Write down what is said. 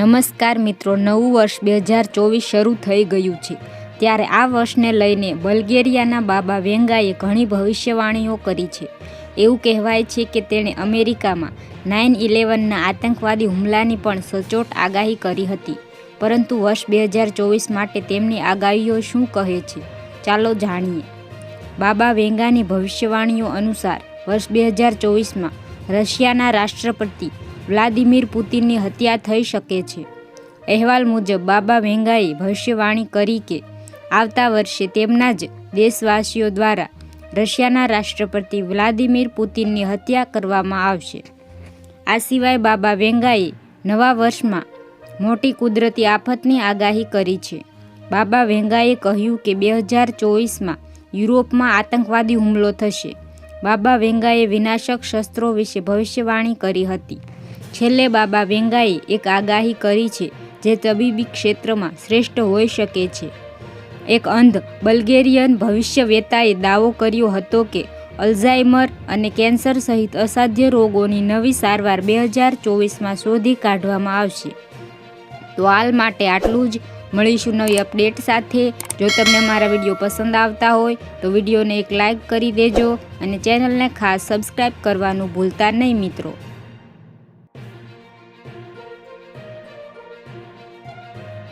નમસ્કાર મિત્રો, નવું વર્ષ બે હજાર ચોવીસ શરૂ થઈ ગયું છે. ત્યારે આ વર્ષને લઈને બલ્ગેરિયાના બાબા વેંગાએ ઘણી ભવિષ્યવાણીઓ કરી છે. એવું કહેવાય છે કે તેણે અમેરિકામાં નાઇન ઇલેવનના આતંકવાદી હુમલાની પણ સચોટ આગાહી કરી હતી. પરંતુ વર્ષ બે હજાર ચોવીસ માટે તેમની આગાહીઓ શું કહે છે? ચાલો જાણીએ. બાબા વેંગાની ભવિષ્યવાણીઓ અનુસાર, વર્ષ બે હજાર ચોવીસમાં રશિયાના રાષ્ટ્રપતિ વ્લાદિમીર પુતિનની હત્યા થઈ શકે છે. અહેવાલ મુજબ, બાબા વેંગાએ ભવિષ્યવાણી કરી કે, આવતા વર્ષે તેમના જ દેશવાસીઓ દ્વારા રશિયાના રાષ્ટ્રપતિ વ્લાદિમીર પુતિનની હત્યા કરવામાં આવશે. આ સિવાય બાબા વેંગાએ નવા વર્ષમાં મોટી કુદરતી આફતની આગાહી કરી છે. બાબા વેંગાએ કહ્યું કે, બે હજાર ચોવીસમાં યુરોપમાં આતંકવાદી હુમલો થશે. બાબા વેંગાએ વિનાશક શસ્ત્રો વિશે ભવિષ્યવાણી કરી હતી. છેલ્લે બાબા વેંગાએ એક આગાહી કરી છે, જે તબીબી ક્ષેત્રમાં શ્રેષ્ઠ હોઈ શકે છે. એક અંધ બલ્ગેરિયન ભવિષ્યવેતાએ દાવો કર્યો હતો કે, અલ્ઝાઇમર અને કેન્સર સહિત અસાધ્ય રોગોની નવી સારવાર બે હજાર ચોવીસમાં શોધી કાઢવામાં આવશે. તો હાલ માટે આટલું જ. મળીશું નવી અપડેટ સાથે. જો તમને મારા વીડિયો પસંદ આવતા હોય, તો વિડીયોને એક લાઇક કરી દેજો અને ચેનલને ખાસ સબસ્ક્રાઈબ કરવાનું ભૂલતા નહીં મિત્રો.